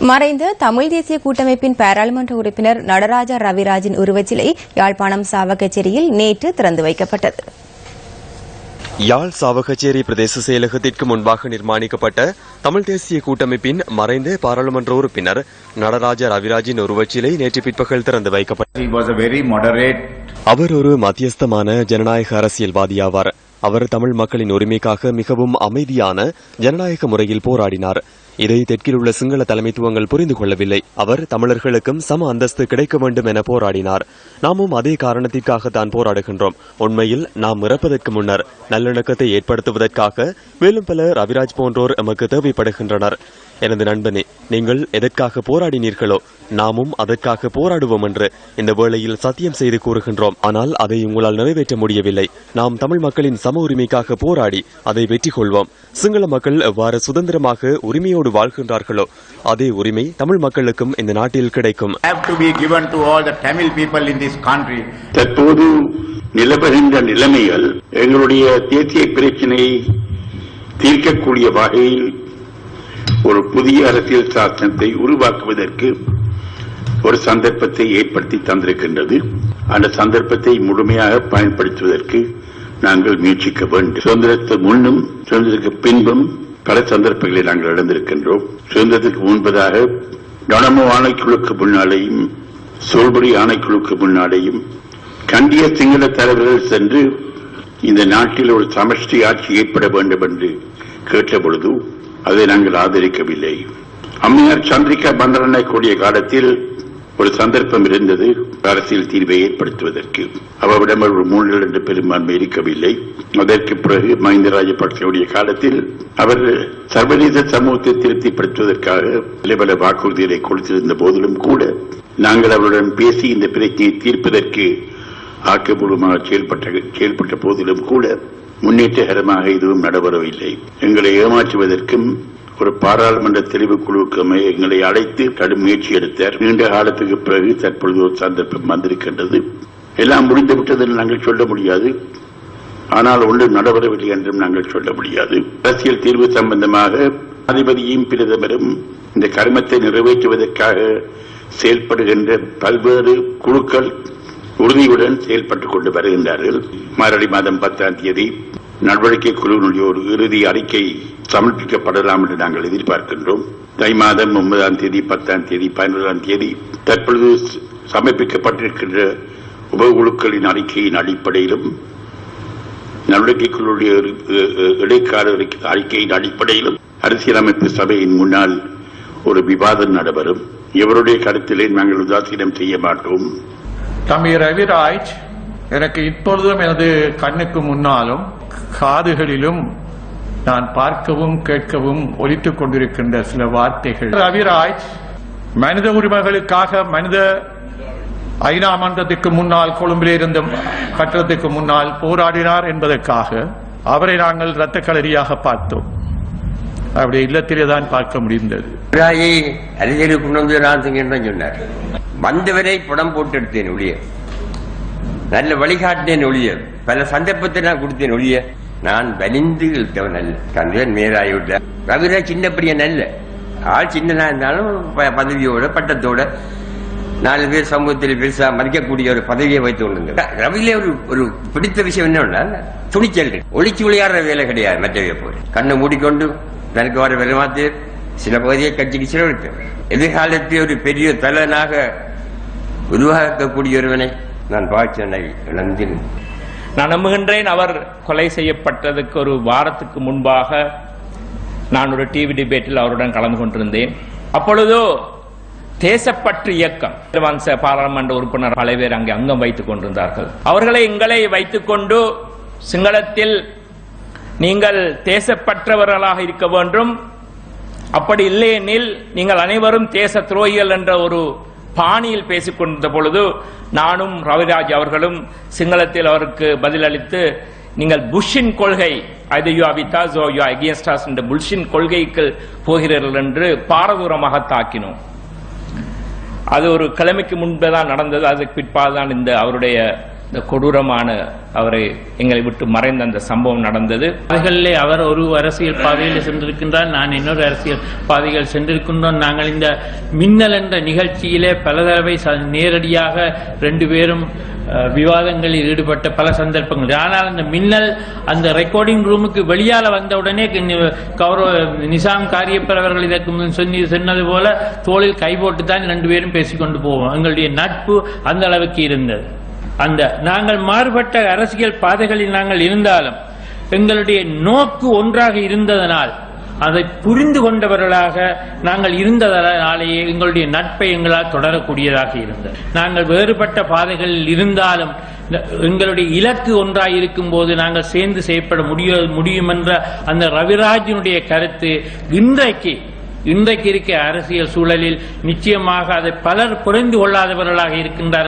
மறைந்த தமிழ் தேசிய கூட்டமைப்பின் பாராளுமன்ற உறுப்பினர் நடராஜா ரவிராஜின் உருவச்சிலை யாழ்ப்பாணம் சாவகச்சேரியில் நேற்று திறந்து வைக்கப்பட்டது. யாழ் சாவகச்சேரி பிரதேச செயலகத்திற்கு முன்பாக நிர்மாணிக்கப்பட்ட தமிழ் தேசிய கூட்டமைப்பின் மறைந்த பாராளுமன்ற உறுப்பினர் நடராஜா ரவிராஜின் உருவச்சிலை நேற்று பிற்பகல் திறந்து வைக்கப்பட்டது. He was a very moderate அவர் ஒரு மத்தியஸ்தமான ஜனநாயக அரசியல்வாதி ஆவார் அவர் தமிழ் மக்களின் உரிமைக்காக மிகவும் அமைதியான ஜனநாயக முறையில் போராடினார். இதை தெற்கில் உள்ள சிங்கள தலைமைத்துவங்கள் புரிந்து கொள்ளவில்லை. அவர் தமிழர்களுக்கும் சம அந்தஸ்து கிடைக்க வேண்டும் என போராடினார். நாமும் அதே காரணத்திற்காகத்தான் போராடுகின்றோம். உண்மையில் நாம் இறப்பதற்கு முன்னர் நல்லிணக்கத்தை ஏற்படுத்துவதற்காக மேலும் பல ரவிராஜ் போன்றோர் எமக்கு தேவைப்படுகின்றனர். எனது நண்பனே நீங்கள் எதற்காக போராடினீர்களோ நாமும் அதற்காக போராடுவோம் என்று இந்த வேளையில் சத்தியம் செய்து கூறுகின்றோம். ஆனால் அதை உங்களால் நிறைவேற்ற முடியவில்லை. நாம் தமிழ் மக்களின் சம உரிமைக்காக போராடி அதை வெற்றி கொள்வோம். சிங்கள மக்கள் எவ்வாறு சுதந்திரமாக உரிமையோடு வாழ்கின்றார்களோ அதே உரிமை தமிழ் மக்களுக்கும் இந்த நாட்டில் கிடைக்கும். Have to be given to all the Tamil people in this country. தற்போது நிலவுகின்ற நிலைமைகள் எங்களுடைய தேசிய பிரச்சினையை தீர்க்கக்கூடிய வகையில் ஒரு புதிய அரசியல் சாசனத்தை உருவாக்குவதற்கு ஒரு சந்தர்ப்பத்தை ஏற்படுத்தி தந்திருக்கின்றது. அந்த சந்தர்ப்பத்தை முழுமையாக பயன்படுத்துவதற்கு நாங்கள் முயற்சிக்க வேண்டும். சுதந்திரத்துக்கு முன்னும் சுதந்திரத்துக்கு பின்பும் பல சந்தர்ப்பங்களை நாங்கள் இழந்திருக்கின்றோம் சுதந்திரத்துக்கு முன்பதாக டொனமோ ஆணைக்குழுக்கு முன்னாலேயும் சோல்புரி ஆணைக்குழுக்கு முன்னாலேயும் கண்டிய சிங்கள தலைவர்கள் சென்று இந்த நாட்டில் ஒரு சமஷ்டி ஆட்சி ஏற்பட வேண்டும் என்று கேட்டபொழுது அதை நாங்கள் ஆதரிக்கவில்லை. அம்மையார் சந்திரிகா பந்தரனை கூடிய காலத்தில் ஒரு சந்தர்ப்பம் இருந்தது அரசியல் தீர்வை ஏற்படுத்துவதற்கு. அவரிடம் ஒரு மூன்று இரண்டு பெரும்பான்மை இருக்கவில்லை. அதற்கு பிறகு மஹிந்த ராஜபக்சேவுடைய காலத்தில் அவர் சர்வதேச சமூகத்தை திருப்திப்படுத்துவதற்காக பல பல வாக்குறுதிகளை கொடுத்திருந்த போதிலும் கூட நாங்கள் அவருடன் பேசி இந்த பிரச்சனையை தீர்ப்பதற்கு ஆக்கப்பூர்வமாக செயல்பட்ட செயல்பட்ட போதிலும் கூட முன்னேற்றகரமாக எதுவும் நடைபெறவில்லை. எங்களை ஏமாற்றுவதற்கும் ஒரு பாராளுமன்ற தெரிவுக்குழுவுக்கு அமைய எங்களை அழைத்து கடும் முயற்சி எடுத்தார். நீண்ட காலத்துக்கு பிறகு தற்பொழுது ஒரு சந்தர்ப்பம் வந்திருக்கின்றது. எல்லாம் முடிந்துவிட்டது என்று நாங்கள் சொல்ல முடியாது. ஆனால் ஒன்றும் நடைபெறவில்லை என்றும் நாங்கள் சொல்ல முடியாது. அரசியல் தீர்வு சம்பந்தமாக அதிபதியும் பிரதமரும் இந்த கருமத்தை நிறைவேற்றுவதற்காக செயல்படுகின்ற பல்வேறு குழுக்கள் உறுதியுடன் செயல்பட்டுக் கொண்டு வருகின்றார்கள். மாரடி மாதம் பத்தாம் தேதி நடவடிக்கை குழுவினுடைய ஒரு இறுதி அறிக்கை சமர்ப்பிக்கப்படலாம் என்று நாங்கள் எதிர்பார்க்கின்றோம். தை மாதம் ஒன்பதாம் தேதி பத்தாம் தேதி பதினொன்றாம் தேதி தற்பொழுது சமர்ப்பிக்கப்பட்டிருக்கின்ற உபகுழுக்களின் அறிக்கையின் அடிப்படையிலும் நடவடிக்கை குழுடைய இடைக்கால அறிக்கையின் அடிப்படையிலும் அரசியலமைப்பு சபையின் முன்னால் ஒரு விவாதம் நடைபெறும். இவருடைய கருத்திலே நாங்கள் உதாசீனம் செய்ய மாட்டோம்? தம்பி ரவிராஜ் எனக்கு இப்பொழுதும் எனது கண்ணுக்கு முன்னாலும் காதுகளிலும் நான் பார்க்கவும் கேட்கவும் ஒலித்துக் கொண்டிருக்கின்ற சில வார்த்தைகள். ரவிராஜ் மனித உரிமைகளுக்காக மனித ஐநா மன்றத்துக்கு முன்னால் கொழும்பிலே இருந்த கட்டடத்துக்கு முன்னால் போராடினார் என்பதற்காக அவரை நாங்கள் இரத்த களரியாக பார்த்தோம். அவருடைய இல்லத்திலே தான் பார்க்க முடிந்தது. ராஜை அரசியலுக்கு கொண்டு வந்து நான் சொன்னார். வந்தவரை படம் போட்டு எடுத்தேன் ஒழிய நல்ல வழிகாட்டினேன் ஒழிய பல சந்தர்ப்பத்தை நான் கொடுத்தேன் ஒழிய நான் வலிந்து இழுத்தவன் அல்ல. தந்தையன் மேராயோட ரவிரா சின்ன பையன் அல்ல ஆள் சின்னனா இருந்தாலும் ப- பதவியோட பட்டத்தோட. நாலு பேர் சமூகத்தில் பெருசா மதிக்கக்கூடிய ஒரு பதவியை வைத்து கொண்டு ரவிலே ஒரு ஒரு பிடித்த விஷயம் என்னன்னா துணிச்சல் ஒளிச்சு விளையாடுற வேலை கிடையாது மற்றவையை போய் கண்ணை மூடிக்கொண்டு தனக்கு வர விலமாத்து சில பகுதியை கட்சிக்கு செலவழித்தவர் எதிர்காலத்தில் ஒரு பெரிய தலைவனாக உருவாக்கக்கூடிய ஒருவனை நான் பாய்ச்சனை இழந்தேன். நான் நம்புகின்றேன் அவர் கொலை செய்யப்பட்டதுக்கு ஒரு வாரத்துக்கு முன்பாக நான் ஒரு டிவி டிபேட்டில் அவருடன் கலந்து கொண்டிருந்தேன். அப்பொழுதோ தேசப்பற்று இயக்கம் வம்ச பாராளுமன்ற உறுப்பினர் பல பேர் அங்கே அங்கம் வைத்துக் கொண்டிருந்தார்கள். அவர்களை எங்களை வைத்துக்கொண்டு சிங்களத்தில் நீங்கள் தேசப்பற்றவர்களாக இருக்க வேண்டும். அப்படி இல்லையெனில் நீங்கள் அனைவரும் தேச துரோகிகள் என்ற ஒரு பாணியில் பேசிக் கொண்டிருந்த பொழுது நானும் ரவிராஜ் அவர்களும் சிங்களத்தில் அவருக்கு பதிலளித்து நீங்கள் புஷ்ஷின் கொள்கை அது யூ வித்தாஸ் ஓ யூ என்ற புஷ்ஷின் கொள்கைக்கு போகிறீர்கள் என்று பாரதூரமாக தாக்கினோம். அது ஒரு கிழமைக்கு முன்பே தான் நடந்தது. அதுக்கு பிற்பாடு தான் இந்த அவருடைய இந்த கொடூரமான அவரை எங்களை விட்டு மறைந்த அந்த சம்பவம் நடந்தது. பாதைகளிலே அவர் ஒரு அரசியல் பாதையில் சென்றிருக்கின்றார் நான் இன்னொரு அரசியல் பாதைகள் சென்றிருக்கின்றோம். நாங்கள் இந்த மின்னல் என்ற நிகழ்ச்சியிலே பல தடவை நேரடியாக ரெண்டு பேரும் விவாதங்களில் ஈடுபட்ட பல சந்தர்ப்பங்கள். ஆனால் அந்த மின்னல் அந்த ரெக்கார்டிங் ரூமுக்கு வெளியால வந்தவுடனே கௌரவ நிசாம் காரியப்பர் அவர்கள் இதற்கு முன் சொன்னி சொன்னது போல தோளில் கை போட்டு தான் ரெண்டு பேரும் பேசிக்கொண்டு போவோம். எங்களுடைய நட்பு அந்த அளவுக்கு இருந்தது. அந்த நாங்கள் மாறுபட்ட அரசியல் பாதைகளில் நாங்கள் இருந்தாலும் எங்களுடைய நோக்கு ஒன்றாக இருந்ததனால் அதை புரிந்து கொண்டவர்களாக நாங்கள் இருந்ததனாலேயே எங்களுடைய நட்பை எங்களால் தொடரக்கூடியதாக இருந்தது. நாங்கள் வேறுபட்ட பாதைகளில் இருந்தாலும் எங்களுடைய இலக்கு ஒன்றாக இருக்கும் போது நாங்கள் சேர்ந்து செயற்பட முடிய முடியும் என்ற அந்த ரவிராஜினுடைய கருத்து இன்றைக்கு இன்றைக்கு இருக்க அரசியல் சூழலில் நிச்சயமாக அதை பலர் புரிந்து கொள்ளாதவர்களாக இருக்கின்றார்கள்